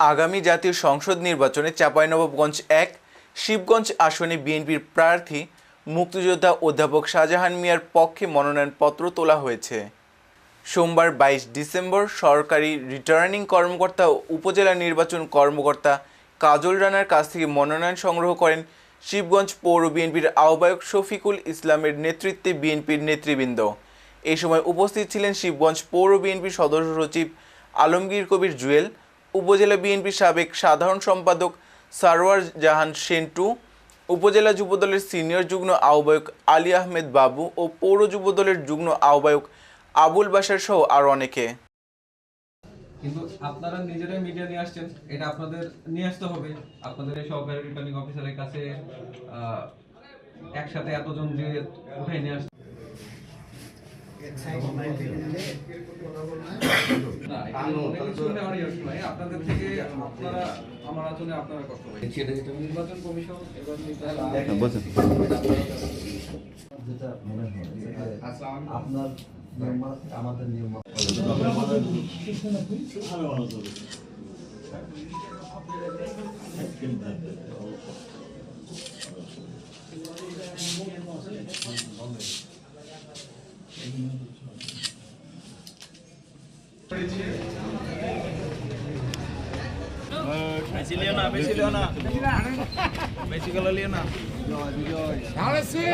আগামী জাতীয় সংসদ নির্বাচনে চাঁপাইনবাবগঞ্জ এক, শিবগঞ্জ আসনে বিএনপির প্রার্থী, মুক্তিযোদ্ধা অধ্যাপক শাহজাহান মিয়ার পক্ষে মনোনয়নপত্র তোলা হয়েছে। সোমবার বাইশ ডিসেম্বর সরকারি রিটার্নিং কর্মকর্তা ও উপজেলা নির্বাচন কর্মকর্তা কাজল রানার কাছ থেকে মনোনয়ন সংগ্রহ করেন শিবগঞ্জ পৌর বিএনপির আহ্বায়ক শফিকুল ইসলামের নেতৃত্বে বিএনপির নেতৃবৃন্দ। এ সময় উপস্থিত ছিলেন শিবগঞ্জ পৌর বিএনপির সদস্য সচিব আলমগীর কবির জুয়েল উপজেলা বিএনপির সাবেক সাধারণ সম্পাদক সারোয়ার জাহান সেন্টু উপজেলা যুবদলের সিনিয়র যুগ্ম আহ্বায়ক আলী আহমেদ বাবু ও পৌর যুবদলের যুগ্ম আহ্বায়ক আবুল বাশার সহ আরও অনেকে। কিন্তু আপনারা নিজেরাই মিডিয়া নিয়ে আসছেন এটা আপনাদের নিয়ে আসতে হবে। আপনাদের এই সহকারী রিটার্নিং অফিসারের কাছে একসাথে এতজন যে উঠাই নিয়ে আসতে আপনাদের থেকে আপনারা আমার আসলে আপনারা কষ্ট পাই নির্বাচন কমিশন এবার যেটা মনে হয় আপনার মানা আমাদের নিয়ম মানা Messi Leona, Messi Leona. Messi kalau Leona. Messi.